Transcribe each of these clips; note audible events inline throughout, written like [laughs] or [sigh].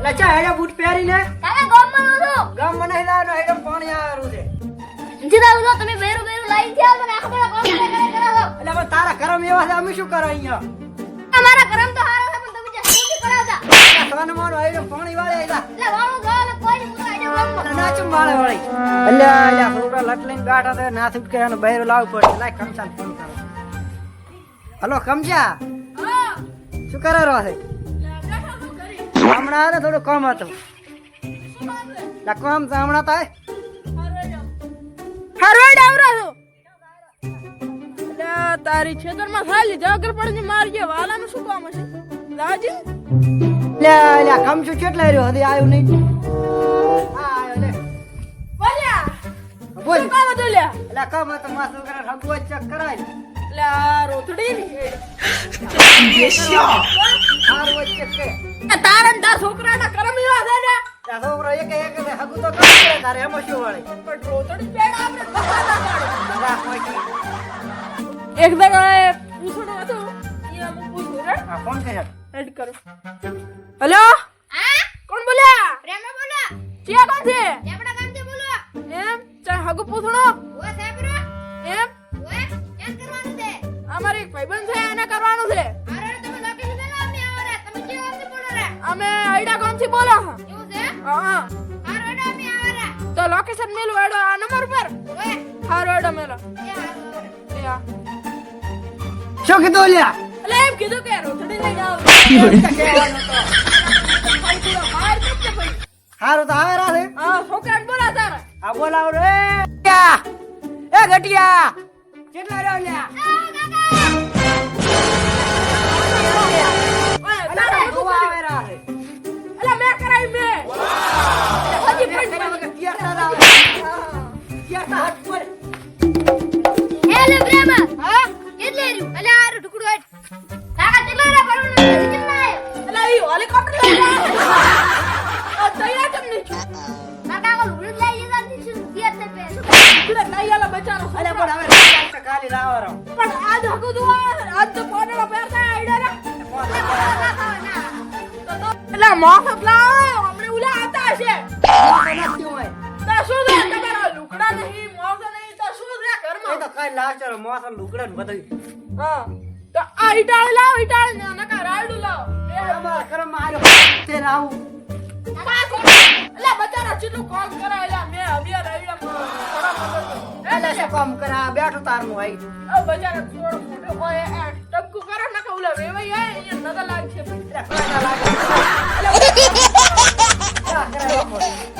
એટલે ચા હેડે બૂટ પહેરીને કાકા ગામમાં છું? ગામ મને હેડા હેડે પાણી આરું છે. જીતા ઉલો તમે બેરું બેરું લાઈનથી આવો ને આખો બડા કોમ કરે કરે કરો એટલે હવે તારા કરમ એવા છે અમે શું કરો અહીંયા? અમારા કરમ તો હારા છે પણ તમે જે શું કરાવતા સવાન મારો હેડે પાણી વાળે આયલા. એટલે વાળું ગાવ ને કોઈ નહીં પૂરા આઈડિયા ગામમાં નાચું માળે વાળી એટલે એટલે છોકરા લટ લઈને ગાઠા તો ના છૂટકે એનો બહેરો લાવવું પડે. લાય કમસાને ફોન કરો. હલો કમસા શું કરે રહ્યો છે? હમણાં ને થોડું કામ હતું. કામ હમણાં થાય. હરવડ આવરા છો. તારી છેતરમાં ખાલી જાગર પડીને મારજે વાલાનું શું કામ હશે? લાજી લે લે કમસું કેટલા રહ્યો હજી આવ્યું નહીં? આવ્યો લે. બોલ્યા. બોલ. કામ હતું લ્યા લે કામ હતું માસ છોકરા રઘુઓ ચેક કરાય. લે રોતડી ની હોય ચેક કે તારા ને છોકરાના કરમ એવા છે ને? છોકરો એક એક ને હગું તો કરે તારે એમાં શું વળે? પણ રોતડી પેડ. આપણે. એક જગ્યાએ પૂછડું હતું એ અમુક પૂછ્યું રે હા ફોન કર્યો એડ કરો. હેલો? હા? કોણ બોલ્યા? પ્રેમનો બોલ્યા. કોણ છે? બોલો એમ? ચાલ હગુ પૂછડો હા તો લોકેશન મેલું એડો આ નંબર પર ઓય. હારો એડો મેલો. શું કીધું લ્યા એટલે એમ કીધું કે રોતડી લઈને આવ હારું તો આવે રાધે હા છોકરાને બોલા તારા. આ બોલાવ રે! એ ગટિયા કેટલા રહ્યો લ્યા હેલો પ્રેમ. હા કેટલે રહ્યું અલે આ ઢુકડું હેડ કાકા કેટલા રે પરવાનું કેટલા એટલે ઈ હેલિકોપ્ટર આવ્યો. આ તૈયાર? કાકા કો લઈ જતા પે આલા બચારો અલે પણ હવે રાત રાવરો. પણ આજ તો આઈડા એટલે મોફત લાવો હમણે ઉલા આવતા હશે. મોટો નથી હોય. ઘરમાં તો ચાલો મોસમ લુગડા ને બધું. હા તો આ હિટાળ લાવ હિટાળ નકા રાયડું લાવ. અમારા ઘરમાં આર્યો તે રાવ પાંચ એટલે બચારા ચીટલું કોમ કરા એટલે મે અમે રાયડા એલા સે કામ કરા? બેઠો બેઠું તારનું આઈ. આ બચારા છોડ હોય આ ટપકુ કરો નકા ઉલા વેવાઈ આ લાગશે. એટલે કોઈ ના લાગે. ક્યાં [laughs]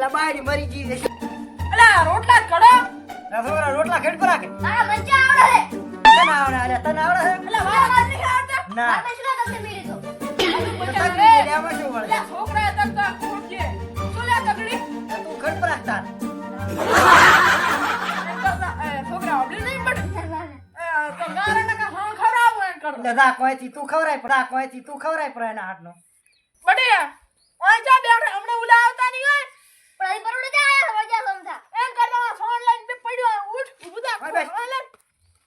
એટલે બાયડી મરી ગઈ છે. અલા રોટલા જ કડો છોકરા રોટલા ખેડ કરા કે કાકા મજા આવડે રે તને આવડે, અલે તને આવડે છે? અલા વાળા વાત નહીં આવતા ના. આપણે શું કરશે મેરી તો? છોકરા તક તો છે શું લે તકડી તું ખેડ પર રાખ તાર. એમ છોકરા ઓબલી નહીં પડે એ તો ગારા કા હા ખરાબ હોય કર દાદા રાખ હોયથી તું ખવરાય પડા હોયથી તું ખવરાય પણ એના હાથનો. બડી ઓય જા બેઠે હમણે ઉલા આવતા નહીં હોય પણ અહીં પરોડે જા આયા વજા સમજા એમ કરવા ફોન લઈને બે પડ્યો ઉઠ ઊભું થા હા, બેસ. ફોન લે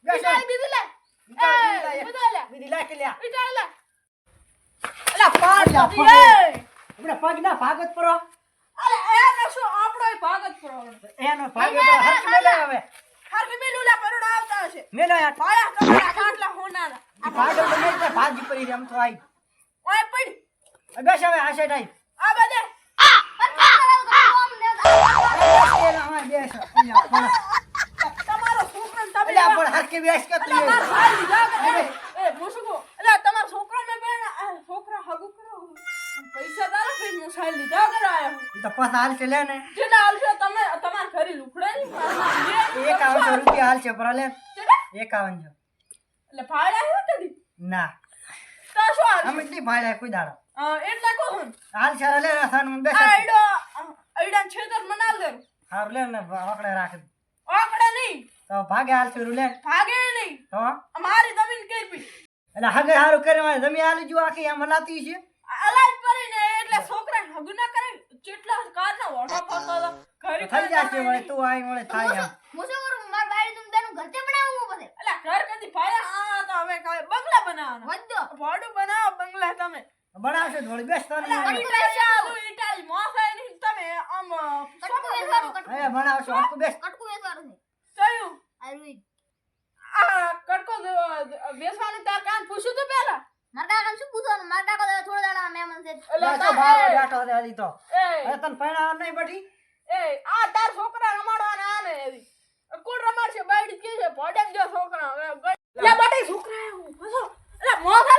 બેસ, બીજા બેસ. બીજી લે બીજા, એ બીજા, ઊભું થા લે બીજી લાખ લે. બીજા લે અલા, હમણાં પગ ના ભાગત પરો. અરે એ નશો આપણોય ભાગ જ પડો એનો ભાગ પેલા હરખી મેલે હવે. હર કે મેલું લે પરોડા આવતા હશે મેલે યાર. પાયા કપડા ખાટલા હોનાના આ ભાગો તો ભાગી પડી આઈ. ઓય પડ હવે, આ આઈ. આ બધે આ. તમારો છોકરો તમે પણ હરખી બેસ કે તું કરાયા હાલ હાલશે લે ને. જેના આવશે તમે તમાર ઘરે લુખડે ની રૂપિયા હાલશે ભરા લે. એટલે એકાવનસો ફાળ્યા હે કદી ના. તો શું હાલ અમે એટલી ભાડ્યા કોઈ દાડો. એટલે કહું હાલ છે લે રસાનું બેસ. આ આઈડો આઈડા છેતર મનાલ દે. હાર લે ને ઓકડે રાખ. દે આકડે નહીં. તો ભાગે હાલ છે લે. ભાગે નહીં. તો? અમારી જમીન કેપી એટલે હાગે હારું કરે જમી હાલ જો આખી આમ લાતી છે અલાજ કરીને એટલે છોકરા હગુ ના કરે કેટલા કારના વોટો ફરતો હતો ઘરે થઈ જશે વળે તું આવી વળે થાય હું શું કરું માર બાયડી તું તેનું ઘર તે બનાવું હું પછી અલા ઘર કદી ભાઈ આ તો હવે કાંઈ બંગલા બનાવવાના. વધો ભાડું બનાવો બંગલા તમે. બનાવશે થોડી બેસ તો ઇટાલી મોસાઈ નહીં તમે આમ કટકું કટકું. બનાવશો આખું બેસ. કટકું વેચવાનું છે. કયું આયુર્વેદ આ કટકો બેસવાનું તાર કાન પૂછ્યું તું પેલા મારા કાકાને શું પૂછવાનું? મારા કાકા થોડા દાડા મહેમાન છે એટલે લે તો તાર- બારો એ, બેઠો છે હજી તો. એ, તને પૈણા નહીં બધી એ, આ તાર છોકરા રમાડવાના આને એવી. કોણ રમાડશે? બાયડી કે છે ભોડે જો છોકરા. લે. બટાઈ છોકરા ફસો. લે મોથા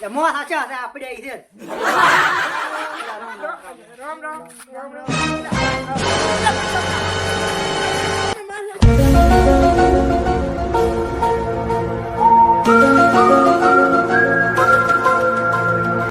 લે મોથા છે આપણે છે. રામ રામ રામ રામ.